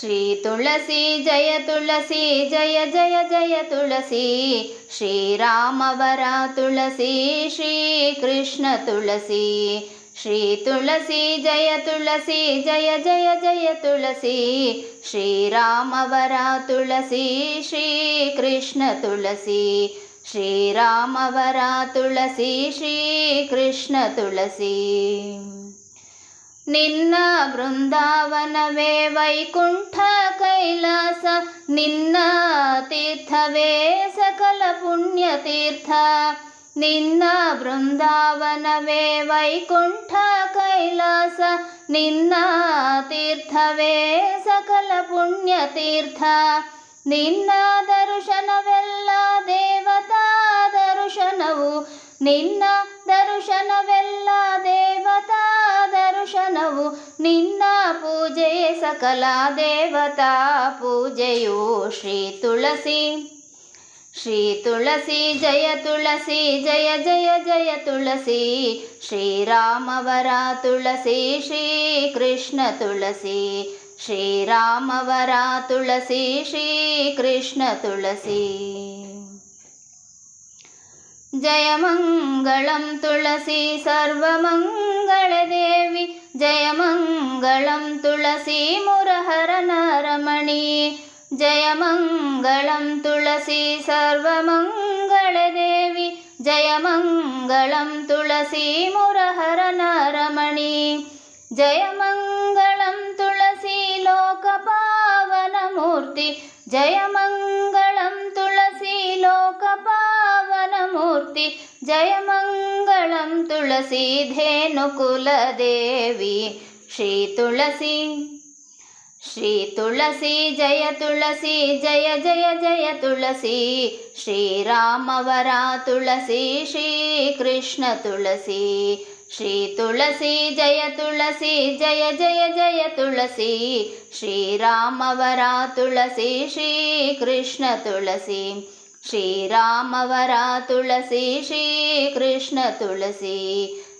श्रीतुलसी जय तुलसी जय जय जय तुलसी। श्रीरामवरा तुलसी श्रीकृष्ण तुलसी। श्रीतुलसी जय तुलसी जय जय जय तुलसी। श्रीरामवरा तुलसी श्रीकृष्ण तुलसी। श्रीरामवरा तुलसी श्रीकृष्ण तुलसी ನಿನ್ನ ಬೃಂದಾವನವೇ ವೈಕುಂಠ ಕೈಲಾಸ ನಿನ್ನ ತೀರ್ಥವೇ ಸಕಲ ಪುಣ್ಯ ತೀರ್ಥ ನಿನ್ನ ಬೃಂದಾವನವೇ ವೈಕುಂಠ ಕೈಲಾಸ ನಿನ್ನ ತೀರ್ಥವೇ ಸಕಲ ಪುಣ್ಯ ತೀರ್ಥ ನಿನ್ನ ದರ್ಶನವೆಲ್ಲ ದೇವತಾ ದರ್ಶನವು ನಿನ್ನ ದರ್ಶನವೆಲ್ಲ ದೇವತಾ ದರ್ಶನವು ನಿನ್ನ ಪೂಜೆಯೇ ಸಕಲ ದೇವತಾ ಪೂಜೆಯು ಶ್ರೀ ತುಳಸಿ ಶ್ರೀ ತುಳಸಿ ಜಯ ತುಳಸಿ ಜಯ ಜಯ ಜಯ ತುಳಸಿ ಶ್ರೀರಾಮವರ ತುಳಸಿ ಶ್ರೀಕೃಷ್ಣ ತುಳಸಿ ಶ್ರೀರಾಮವರ ತುಳಸಿ ಶ್ರೀಕೃಷ್ಣ ತುಳಸಿ जय मङ्गलं तुलसी सर्वमङ्गलदेवी जय मङ्गलं तुलसी मुरहरनरमणि जय मङ्गलं तुलसी सर्वमङ्गलदेवी जय मङ्गलं तुलसी मुरहरनरमणि जय मङ्गलं तुलसी लोकपावनमूर्ति जय जय मङ्गलं तुलसी धेनुकुलदेवी श्रीतुलसी श्रीतुलसी जय तुलसी जय जय जय तुलसी श्रीरामवरा तुलसी श्रीकृष्ण तुलसी श्रीतुलसी जय तुलसी जय जय जय तुलसी श्रीरामवरा तुलसी श्रीकृष्ण तुलसी श्रीरामवरा तुलसी श्रीकृष्ण तुलसी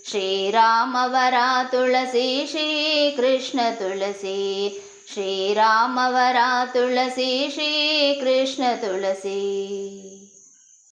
श्रीरामवरा तुलसी श्रीकृष्ण तुलसी श्रीरामवरा तुलसी श्रीकृष्ण तुलसी